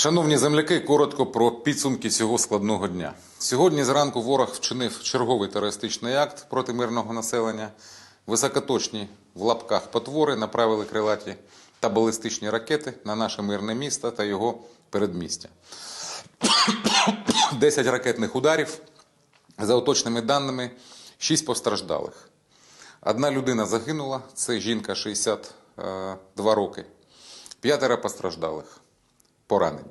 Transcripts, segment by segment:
Шановні земляки, коротко про підсумки цього складного дня. Сьогодні зранку ворог вчинив черговий терористичний акт проти мирного населення. Високоточні в лапках потвори направили крилаті та балістичні ракети на наше мирне місто та його передмістя. 10 ракетних ударів. За уточними даними, 6 постраждалих. Одна людина загинула, це жінка 62 роки. П'ятеро постраждалих, поранені.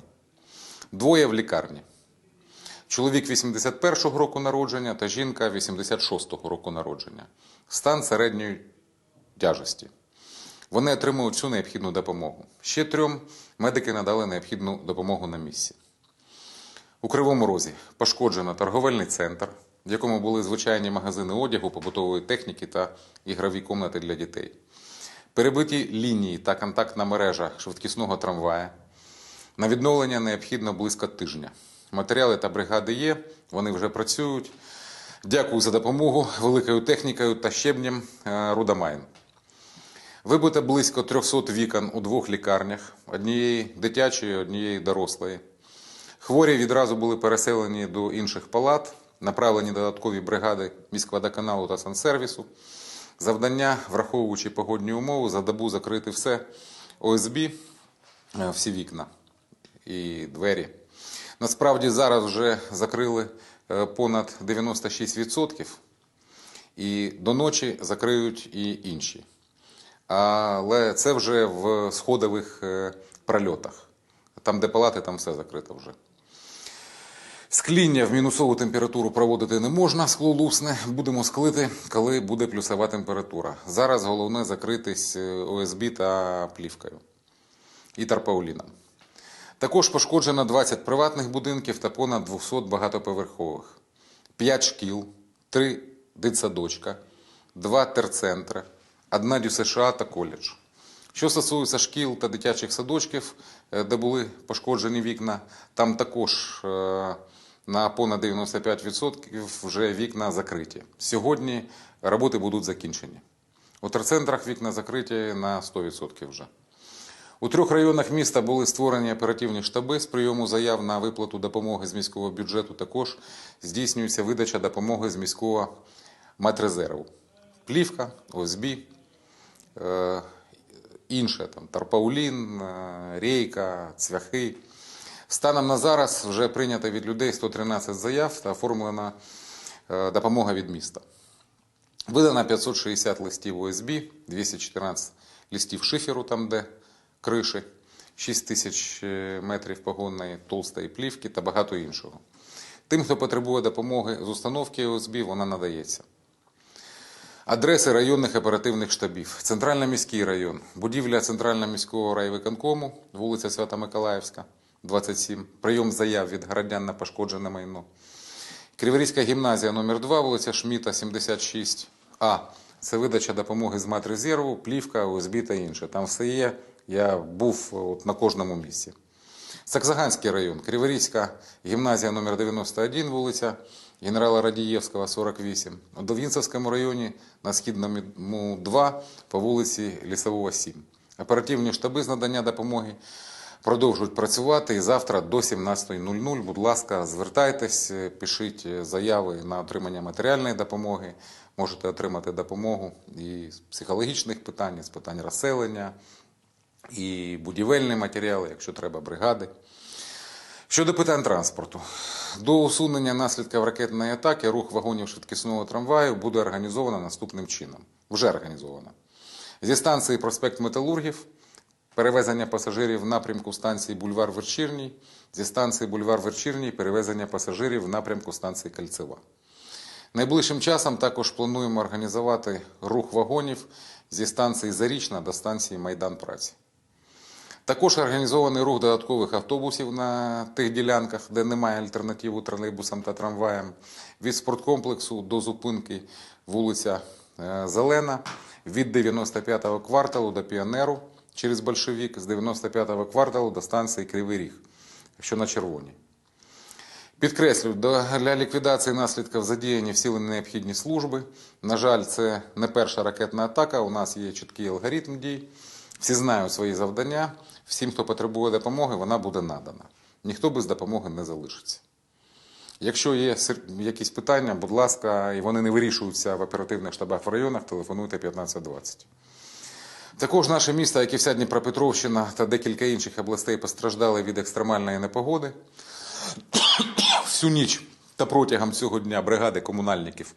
Двоє в лікарні. Чоловік 81-го року народження та жінка 86-го року народження. Стан середньої тяжесті. Вони отримують всю необхідну допомогу. Ще трьом медики надали необхідну допомогу на місці. У Кривому Розі пошкоджено торговельний центр, в якому були звичайні магазини одягу, побутової техніки та ігрові комнати для дітей. Перебиті лінії та контактна мережа швидкісного трамвая. На відновлення необхідно близько тижня. Матеріали та бригади є, вони вже працюють. Дякую за допомогу великою технікою та щебнем е, Рудамайн. Вибито близько 300 вікон у двох лікарнях, однієї дитячої, однієї дорослої. Хворі відразу були переселені до інших палат, направлені додаткові бригади міськводоканалу та сансервісу. Завдання, враховуючи погодні умови, за добу закрити все ОСБ, е, всі вікна і двері. Насправді зараз вже закрили е, понад 96%, і до ночі закриють і інші. Але це вже в сходових е, прольотах. Там, де палати, там все закрито вже. Скління в мінусову температуру проводити не можна, скло лусне. Будемо склити, коли буде плюсова температура. Зараз головне закритись е, ОСБ та плівкою і тарпауліном. Також пошкоджено 20 приватних будинків та понад 200 багатоповерхових, 5 шкіл, 3 дитсадочка, 2 терцентри, 1 ДЮСШ та коледж. Що стосується шкіл та дитячих садочків, е, де були пошкоджені вікна, там також е, на понад 95% вже вікна закриті. Сьогодні роботи будуть закінчені. У терцентрах вікна закриті на 100% вже. У трьох районах міста були створені оперативні штаби з прийому заяв на виплату допомоги з міського бюджету. Також здійснюється видача допомоги з міського матрезерву. Плівка, ОСБ, е, інше там тарпаулін, е, рейка, цвяхи. Станом на зараз вже прийнято від людей 113 заяв та оформлена е, допомога від міста. Видано 560 листів ОСБ, 214 листів шиферу, там де криші, 6 тисяч е, метрів погонної толстої плівки та багато іншого. Тим, хто потребує допомоги з установки ОСБ, вона надається. Адреси районних оперативних штабів. Центрально-міський район, будівля Центрально-міського райвиконкому, вулиця Свята Миколаївська, 27. Прийом заяв від городян на пошкоджене майно. Криворізька гімназія номер 2 вулиця Шміта, 76А. Це видача допомоги з матрезерву, плівка, ОСБ та інше. Там все є. Я був от на кожному місці. Саксаганський район, Криворізька гімназія номер 91 вулиця генерала Радієвського, 48. У Довінцевському районі на Східному 2 по вулиці Лісового 7. Оперативні штаби з надання допомоги продовжують працювати і завтра до 17.00. Будь ласка, звертайтесь, пишіть заяви на отримання матеріальної допомоги. Можете отримати допомогу і з психологічних питань, і з питань розселення, і будівельні матеріали, якщо треба, бригади. Щодо питань транспорту, до усунення наслідків ракетної атаки рух вагонів швидкісного трамваю буде організовано наступним чином. Вже організовано. Зі станції проспект Металургів перевезення пасажирів в напрямку станції Бульвар Вечірній, зі станції Бульвар Вечірній перевезення пасажирів в напрямку станції Кальцева. Найближчим часом також плануємо організувати рух вагонів зі станції Зарічна до станції Майдан Праці. Також організований рух додаткових автобусів на тих ділянках, де немає альтернативи тролейбусам та трамваям, від спорткомплексу до зупинки вулиця е, Зелена, від 95-го кварталу до Піонеру через Большевік, з 95-го кварталу до станції Кривий Ріг, що на червоній. Підкреслю, для ліквідації наслідків задіяні всі необхідні служби. На жаль, це не перша ракетна атака. У нас є чіткий алгоритм дій. Всі знають свої завдання. Всім, хто потребує допомоги, вона буде надана. ніхто без допомоги не залишиться. Якщо є якісь питання, будь ласка, і вони не вирішуються в оперативних штабах в районах, телефонуйте 1520. Також наше місто, як і вся Дніпропетровщина та декілька інших областей постраждали від екстремальної непогоди. Всю ніч та протягом цього дня бригади комунальників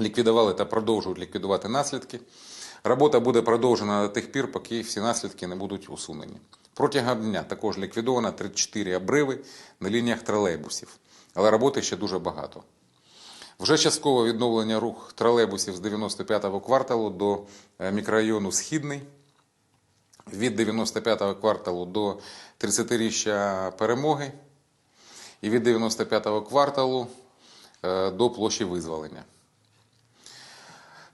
ліквідували та продовжують ліквідувати наслідки. Робота буде продовжена до тих пір, поки всі наслідки не будуть усунені. Протягом дня також ліквідовано 34 обриви на лініях тролейбусів, але роботи ще дуже багато. Вже часткове відновлення рух тролейбусів з 95-го кварталу до е, мікрорайону Східний, від 95-го кварталу до 30-річчя перемоги і від 95-го кварталу е, до площі визволення.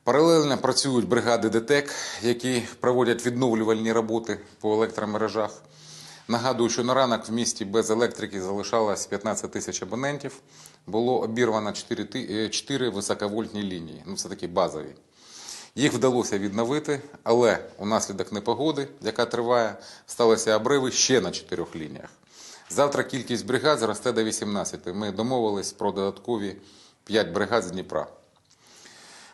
Паралельно працюють бригади ДТЕК, які проводять відновлювальні роботи по електромережах. Нагадую, що на ранок в місті без електрики залишалось 15 тисяч абонентів. Було обірвано 4, е, 4 високовольтні лінії, ну це такі базові. Їх вдалося відновити, але унаслідок непогоди, яка триває, сталися обриви ще на чотирьох лініях. Завтра кількість бригад зросте до 18. Ми домовились про додаткові 5 бригад з Дніпра.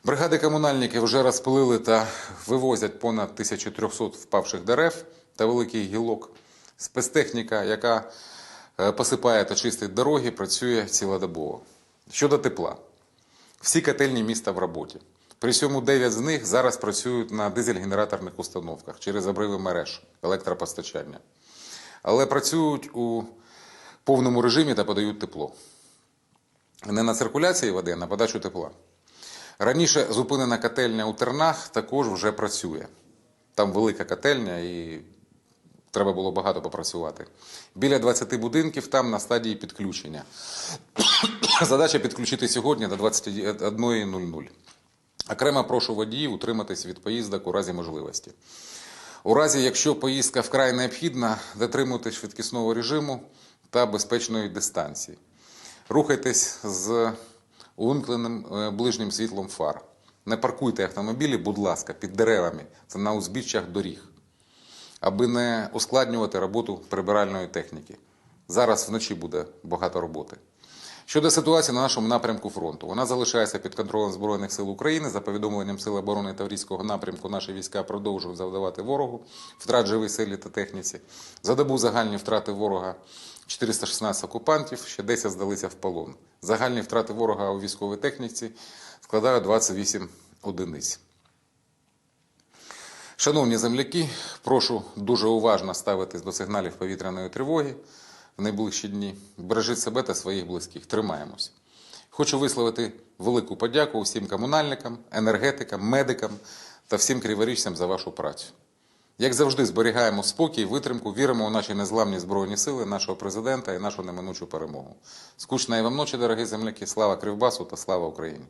Бригади комунальників вже розпилили та вивозять понад 1300 впавших дерев та великий гілок. Спецтехніка, яка е, посипає та чистить дороги, працює цілодобово. Щодо тепла. Всі котельні міста в роботі. При цьому 9 з них зараз працюють на дизель-генераторних установках через обриви мереж електропостачання. Але працюють у повному режимі та подають тепло. Не на циркуляції води, а на подачу тепла. Раніше зупинена котельня у Тернах також вже працює. Там велика котельня і треба було багато попрацювати. Біля 20 будинків там на стадії підключення. Задача підключити сьогодні до 21.00. Окремо прошу водіїв утриматись від поїздок у разі можливості. У разі, якщо поїздка вкрай необхідна, дотримуйтесь швидкісного режиму та безпечної дистанції. Рухайтесь з увімкненим е, ближнім світлом фар. Не паркуйте автомобілі, будь ласка, під деревами, це на узбіччях доріг, аби не ускладнювати роботу прибиральної техніки. Зараз вночі буде багато роботи. Щодо ситуації на нашому напрямку фронту, вона залишається під контролем Збройних сил України. За повідомленням Сил оборони Таврійського напрямку, наші війська продовжують завдавати ворогу втрат живій силі та техніці. За добу загальні втрати ворога 416 окупантів, ще 10 здалися в полон. Загальні втрати ворога у військовій техніці складають 28 одиниць. Шановні земляки, прошу дуже уважно ставитись до сигналів повітряної тривоги в найближчі дні. Бережіть себе та своїх близьких. Тримаємось. Хочу висловити велику подяку усім комунальникам, енергетикам, медикам та всім криворіжцям за вашу працю. Як завжди, зберігаємо спокій, витримку, віримо у наші незламні збройні сили, нашого президента і нашу неминучу перемогу. Скучної вам ночі, дорогі земляки, слава Кривбасу та слава Україні!